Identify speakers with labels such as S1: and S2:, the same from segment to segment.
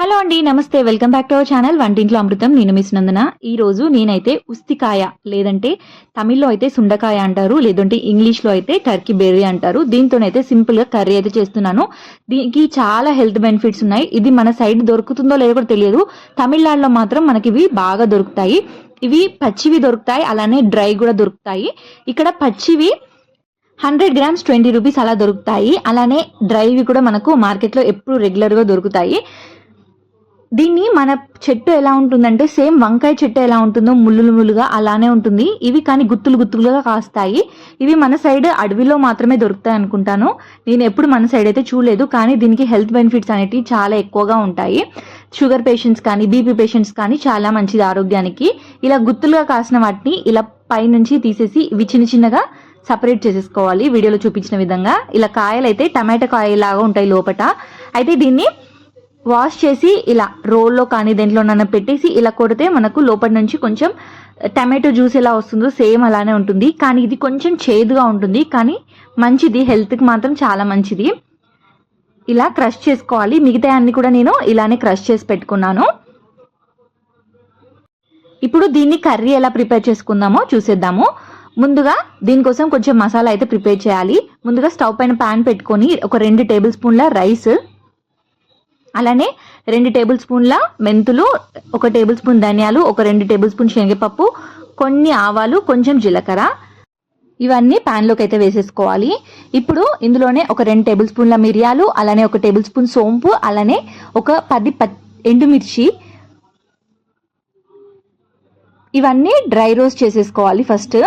S1: Hello అండి నమస్తే. Welcome back to our channel. వంటింట్లో అమృతం నేను మిస్ నందన ఈ రోజు నేనైతే ఉస్తికాయ లేదంటే తమిళ్ళో అయితే సుండకాయ అంటారు లేదంటే ఇంగ్లీష్లో అయితే టర్కీ బెర్రీ అంటారు. దీంతోనైతే సింపుల్గా కర్రీ అయితే చేస్తున్నాను. దీనికి చాలా హెల్త్ బెనిఫిట్స్ ఉన్నాయి. ఇది మన సైడ్ దొరుకుతుందో లేదో కూడా తెలియదు. తమిళనాడులో మాత్రం మనకి ఇవి బాగా దొరుకుతాయి. ఇవి పచ్చివి దొరుకుతాయి అలానే డ్రై కూడా దొరుకుతాయి. ఇక్కడ పచ్చివి హండ్రెడ్ గ్రామ్స్ ట్వంటీ రూపీస్ అలా దొరుకుతాయి. అలానే డ్రైవి కూడా మనకు మార్కెట్లో ఎప్పుడు రెగ్యులర్గా దొరుకుతాయి. దీన్ని మన చెట్టు ఎలా ఉంటుందంటే సేమ్ వంకాయ చెట్టు ఎలా ఉంటుందో ముళ్ళులు ముళ్ళుగా అలానే ఉంటుంది. ఇవి కానీ గుత్తులు గుత్తులుగా కాస్తాయి. ఇవి మన సైడ్ అడవిలో మాత్రమే దొరుకుతాయి అనుకుంటాను. నేను ఎప్పుడు మన సైడ్ అయితే చూడలేదు కానీ దీనికి హెల్త్ బెనిఫిట్స్ అనేటివి చాలా ఎక్కువగా ఉంటాయి. షుగర్ పేషెంట్స్ కానీ బీపీ పేషెంట్స్ కానీ చాలా మంచిది ఆరోగ్యానికి. ఇలా గుత్తులుగా కాసిన వాటిని ఇలా పైనుంచి తీసేసి ఇవి చిన్న చిన్నగా సపరేట్ చేసేసుకోవాలి. వీడియోలో చూపించిన విధంగా. ఇలా కాయలు అయితే టమాటా కాయలాగా ఉంటాయి లోపట. అయితే దీన్ని వాష్ చేసి ఇలా రోల్లో కానీ దేంట్లోనైనా పెట్టేసి ఇలా కొడితే మనకు లోపల నుంచి కొంచెం టమాటో జ్యూస్ ఎలా వస్తుందో సేమ్ అలానే ఉంటుంది. కానీ ఇది కొంచెం చేదుగా ఉంటుంది. కానీ మంచిది. హెల్త్కి మాత్రం చాలా మంచిది. ఇలా క్రష్ చేసుకోవాలి. మిగతా అన్ని కూడా నేను ఇలానే క్రష్ చేసి పెట్టుకున్నాను. ఇప్పుడు దీన్ని కర్రీ ఎలా ప్రిపేర్ చేసుకుందామో చూసేద్దాము. ముందుగా దీనికోసం కొంచెం మసాలా అయితే ప్రిపేర్ చేయాలి. ముందుగా స్టవ్ పైన ప్యాన్ పెట్టుకొని ఒక రెండు టేబుల్ స్పూన్ల రైస్ అలానే రెండు టేబుల్ స్పూన్ల మెంతులు ఒక టేబుల్ స్పూన్ ధనియాలు ఒక రెండు టేబుల్ స్పూన్ శనగపప్పు కొన్ని ఆవాలు కొంచెం జీలకర్ర. ఇవన్నీ ప్యాన్లోకి అయితే వేసేసుకోవాలి. ఇప్పుడు ఇందులోనే ఒక రెండు టేబుల్ స్పూన్ల మిరియాలు అలానే ఒక టేబుల్ స్పూన్ సోంపు అలానే ఒక పది ప ఎండుమిర్చి. ఇవన్నీ డ్రై రోస్ట్ చేసేసుకోవాలి ఫస్ట్.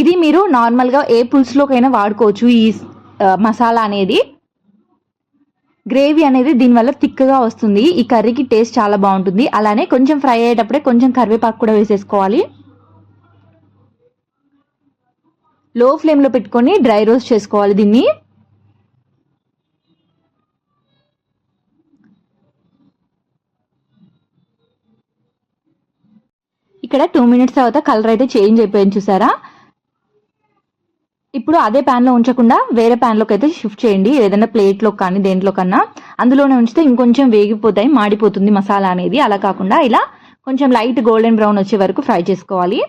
S1: ఇది మీరు నార్మల్గా ఏ పులుసులోకైనా వాడుకోవచ్చు ఈ మసాలా అనేది. గ్రేవీ అనేది దీనివల్ల థిక్గా వస్తుంది. ఈ కర్రీకి టేస్ట్ చాలా బాగుంటుంది. అలానే కొంచెం ఫ్రై అయ్యేటప్పుడే కొంచెం కరివేపాకు కూడా వేసేసుకోవాలి. లో ఫ్లేమ్లో పెట్టుకొని డ్రై రోస్ట్ చేసుకోవాలి దీన్ని. ఇక్కడ టూ మినిట్స్ తర్వాత కలర్ అయితే చేంజ్ అయిపోయింది చూసారా? ఇప్పుడు అదే ప్యాన్లో ఉంచకుండా వేరే ప్యాన్లోకి అయితే షిఫ్ట్ చేయండి. ఏదైనా ప్లేట్లో కానీ దేంట్లో కన్నా. అందులోనే ఉంచితే ఇంకొంచెం వేగిపోతాయి మాడిపోతుంది మసాలా అనేది. అలా కాకుండా ఇలా కొంచెం లైట్ గోల్డెన్ బ్రౌన్ వచ్చే వరకు ఫ్రై చేసుకోవాలి.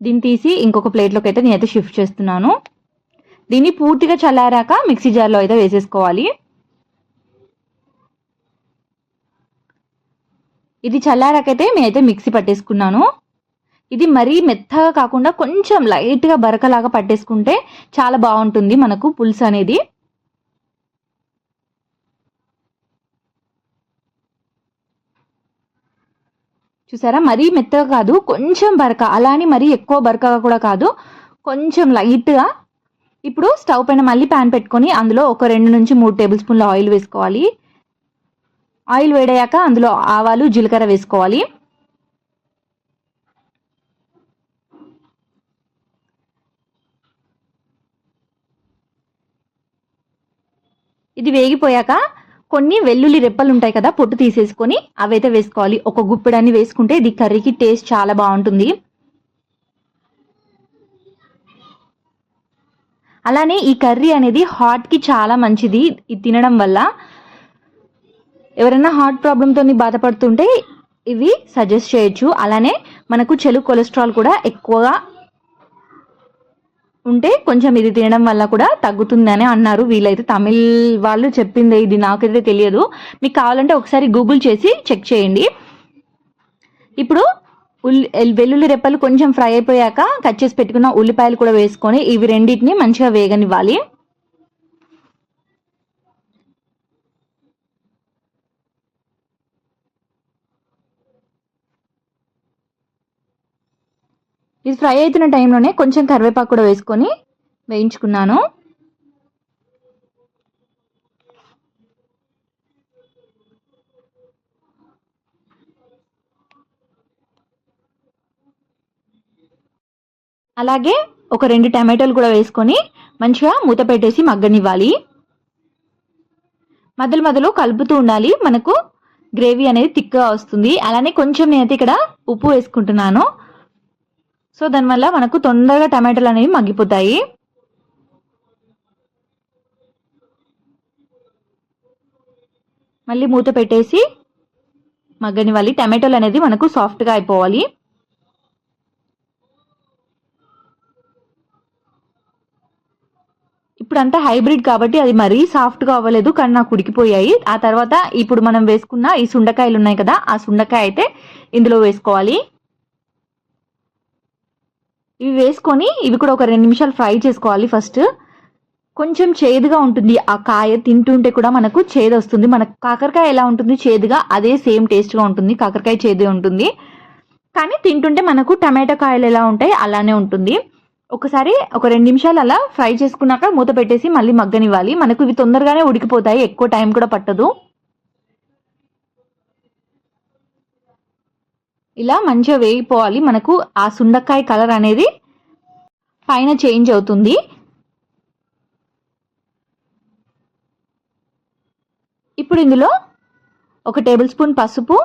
S1: దీన్ని తీసి ఇంకొక ప్లేట్లోకి అయితే నేనైతే షిఫ్ట్ చేస్తున్నాను. దీన్ని పూర్తిగా చల్లారాక మిక్సీ జార్లో అయితే వేసేసుకోవాలి. ఇది చల్లారాకైతే నేనైతే మిక్సీ పట్టేసుకున్నాను. ఇది మరీ మెత్తగా కాకుండా కొంచెం లైట్గా బరకలాగా పట్టేసుకుంటే చాలా బాగుంటుంది మనకు పులుసు అనేది. చూసారా? మరీ మెత్తగా కాదు కొంచెం బరక అలానే మరీ ఎక్కువ బరకగా కూడా కాదు కొంచెం లైట్గా ఇప్పుడు స్టవ్ పైన మళ్ళీ ప్యాన్ పెట్టుకొని అందులో ఒక రెండు నుంచి మూడు టేబుల్ స్పూన్ల ఆయిల్ వేసుకోవాలి. ఆయిల్ వేడయ్యాక అందులో ఆవాలు జీలకర్ర వేసుకోవాలి. ఇది వేగిపోయాక కొన్ని వెల్లుల్లి రెప్పలు ఉంటాయి కదా పొట్టు తీసేసుకొని అవైతే వేసుకోవాలి. ఒక గుప్పెడాన్ని వేసుకుంటే ఇది కర్రీకి టేస్ట్ చాలా బాగుంటుంది. అలానే ఈ కర్రీ అనేది హార్ట్కి చాలా మంచిది. ఇది తినడం వల్ల ఎవరైనా హార్ట్ ప్రాబ్లంతో బాధపడుతుంటే ఇవి సజెస్ట్ చేయొచ్చు. అలానే మనకు చెలు కొలెస్ట్రాల్ కూడా ఎక్కువగా ఉంటే కొంచెం ఇది తినడం వల్ల కూడా తగ్గుతుందని అన్నారు. వీళ్ళైతే తమిళ్ వాళ్ళు చెప్పింది ఇది నాకైతే తెలియదు. మీకు కావాలంటే ఒకసారి గూగుల్ చేసి చెక్ చేయండి. ఇప్పుడు ఉల్లి వెల్లుల్లి రెప్పలు కొంచెం ఫ్రై అయిపోయాక కట్ చేసి పెట్టుకున్న ఉల్లిపాయలు కూడా వేసుకొని ఇవి రెండింటిని మంచిగా వేగనివ్వాలి. ఇది ఫ్రై అవుతున్న టైంలోనే కొంచెం కరివేపాకు కూడా వేసుకొని వేయించుకున్నాను. అలాగే ఒక రెండు టమాటోలు కూడా వేసుకొని మంచిగా మూత పెట్టేసి మగ్గనివ్వాలి. మధ్యలో మధ్యలో కలుపుతూ ఉండాలి. మనకు గ్రేవీ అనేది థిక్గా వస్తుంది. అలానే కొంచెం నేనైతే ఇక్కడ ఉప్పు వేసుకుంటున్నాను. సో దానివల్ల మనకు తొందరగా టమాటాలు అనేవి మగ్గిపోతాయి. మళ్ళీ మూత పెట్టేసి మగ్గనివ్వాలి. టమాటోలు అనేది మనకు సాఫ్ట్గా అయిపోవాలి. ఇప్పుడంతా హైబ్రిడ్ కాబట్టి అది మరీ సాఫ్ట్గా అవ్వలేదు కానీ నాకు ఉడికిపోయాయి. ఆ తర్వాత ఇప్పుడు మనం వేసుకున్న ఈ సుండకాయలు ఉన్నాయి కదా ఆ సుండకాయ అయితే ఇందులో వేసుకోవాలి. ఇవి వేసుకొని ఇవి కూడా ఒక రెండు నిమిషాలు ఫ్రై చేసుకోవాలి ఫస్ట్. కొంచెం చేదుగా ఉంటుంది ఆ కాయ తింటుంటే కూడా మనకు చేదు వస్తుంది. మనకు కాకరకాయ ఎలా ఉంటుంది? చేదుగా అదే సేమ్ టేస్ట్గా ఉంటుంది. కాకరకాయ చేదు ఉంటుంది. కానీ తింటుంటే మనకు టమాటో కాయలు ఎలా ఉంటాయి అలానే ఉంటుంది. ఒకసారి ఒక రెండు నిమిషాలు అలా ఫ్రై చేసుకున్నాక మూత పెట్టేసి మళ్ళీ మగ్గనివ్వాలి. మనకు ఇవి తొందరగానే ఉడికిపోతాయి. ఎక్కువ టైం కూడా పట్టదు. ఇలా మంచిగా వేగిపోవాలి. మనకు ఆ సుండకాయ కలర్ అనేది పైన చేంజ్ అవుతుంది. ఇప్పుడు ఇందులో ఒక టేబుల్ స్పూన్ పసుపు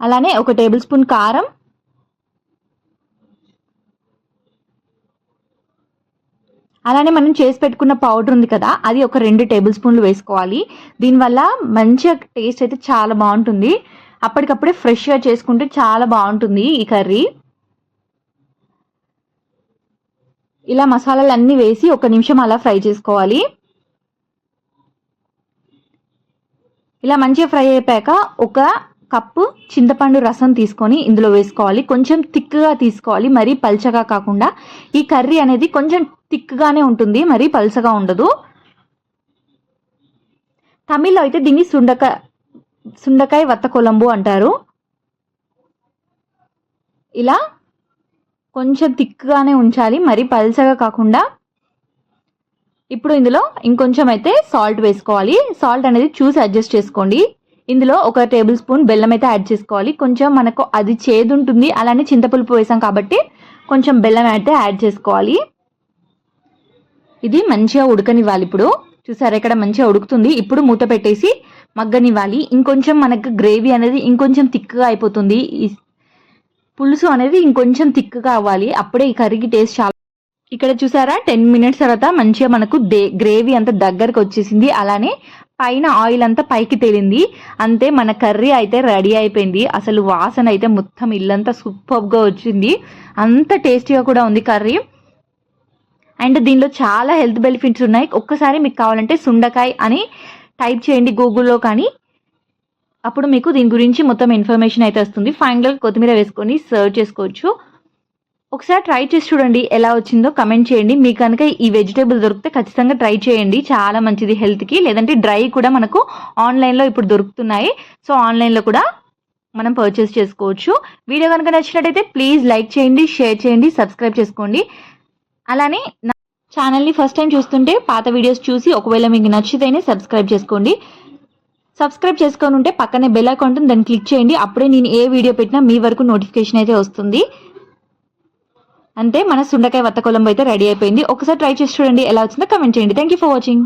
S1: అలానే ఒక టేబుల్ స్పూన్ కారం అలానే మనం చేసి పెట్టుకున్న పౌడర్ ఉంది కదా అది ఒక రెండు టేబుల్ స్పూన్లు వేసుకోవాలి. దీనివల్ల మంచిగా టేస్ట్ అయితే చాలా బాగుంటుంది. అప్పటికప్పుడే ఫ్రెష్గా చేసుకుంటే చాలా బాగుంటుంది ఈ కర్రీ. ఇలా మసాలాలు అన్నీ వేసి ఒక నిమిషం అలా ఫ్రై చేసుకోవాలి. ఇలా మంచిగా ఫ్రై అయిపోయాక ఒక కప్పు చింతపండు రసం తీసుకొని ఇందులో వేసుకోవాలి. కొంచెం థిక్గా తీసుకోవాలి. మరీ పల్చగా కాకుండా ఈ కర్రీ అనేది కొంచెం థిక్గానే ఉంటుంది. మరీ పల్చగా ఉండదు. తమిళ్ళో అయితే దీన్ని సుండక సుండకాయ వత్త కొలంబు అంటారు. ఇలా కొంచెం థిక్గానే ఉంచాలి మరి పల్చగా కాకుండా. ఇప్పుడు ఇందులో ఇంకొంచెం అయితే సాల్ట్ వేసుకోవాలి. సాల్ట్ అనేది చూసి అడ్జస్ట్ చేసుకోండి. ఇందులో ఒక టేబుల్ స్పూన్ బెల్లం అయితే యాడ్ చేసుకోవాలి. కొంచెం మనకు అది చేదు ఉంటుంది అలానే చింతపులుపు వేసాం కాబట్టి కొంచెం బెల్లం అయితే యాడ్ చేసుకోవాలి. ఇది మంచిగా ఉడకనివ్వాలి ఇప్పుడు. చూసారా ఇక్కడ మంచిగా ఉడుకుతుంది? ఇప్పుడు మూత పెట్టేసి మగ్గనివ్వాలి. ఇంకొంచెం మనకు గ్రేవీ అనేది ఇంకొంచెం థిక్గా అయిపోతుంది. పులుసు అనేది ఇంకొంచెం థిక్గా అవ్వాలి. అప్పుడే ఈ కర్రీకి టేస్ట్ చాలా ఇక్కడ చూసారా? టెన్ మినిట్స్ తర్వాత మంచిగా మనకు దే గ్రేవీ అంతా దగ్గరకు వచ్చేసింది. అలానే పైన ఆయిల్ అంతా పైకి తేలింది. అంతే మన కర్రీ అయితే రెడీ అయిపోయింది. అసలు వాసన అయితే మొత్తం ఇల్లంతా సూపర్గా వచ్చింది. అంత టేస్టీగా కూడా ఉంది కర్రీ. అండ్ దీనిలో చాలా హెల్త్ బెనిఫిట్స్ ఉన్నాయి. ఒక్కసారి మీకు కావాలంటే సుండకాయ అని టైప్ చేయండి గూగుల్లో కానీ. అప్పుడు మీకు దీని గురించి మొత్తం ఇన్ఫర్మేషన్ అయితే వస్తుంది. ఫైనల్గా కొత్తిమీర వేసుకొని సర్వ్ చేసుకోవచ్చు. ఒకసారి ట్రై చేసి చూడండి ఎలా వచ్చిందో. కమెంట్ చేయండి. మీకు కనుక ఈ వెజిటేబుల్ దొరికితే ఖచ్చితంగా ట్రై చేయండి. చాలా మంచిది హెల్త్కి. లేదంటే డ్రై కూడా మనకు ఆన్లైన్లో ఇప్పుడు దొరుకుతున్నాయి. సో ఆన్లైన్లో కూడా మనం పర్చేస్ చేసుకోవచ్చు. వీడియో కనుక నచ్చినట్టయితే ప్లీజ్ లైక్ చేయండి షేర్ చేయండి సబ్స్క్రైబ్ చేసుకోండి. అలానే ఛానల్ని ఫస్ట్ టైం చూస్తుంటే పాత వీడియోస్ చూసి ఒకవేళ మీకు నచ్చితేనే సబ్స్క్రైబ్ చేసుకోండి. సబ్స్క్రైబ్ చేసుకొని ఉంటే పక్కనే బెల్ అకౌంట్ ఉంటుంది దాన్ని క్లిక్ చేయండి. అప్పుడే నేను ఏ వీడియో పెట్టినా మీ వరకు నోటిఫికేషన్ అయితే వస్తుంది. అంతే మన సుండకాయ వత్త కొలంబు అయితే రెడీ అయిపోయింది. ఒకసారి ట్రై చేసి చూడండి ఎలా వచ్చిందో కమెంట్ చేయండి. Thank you for watching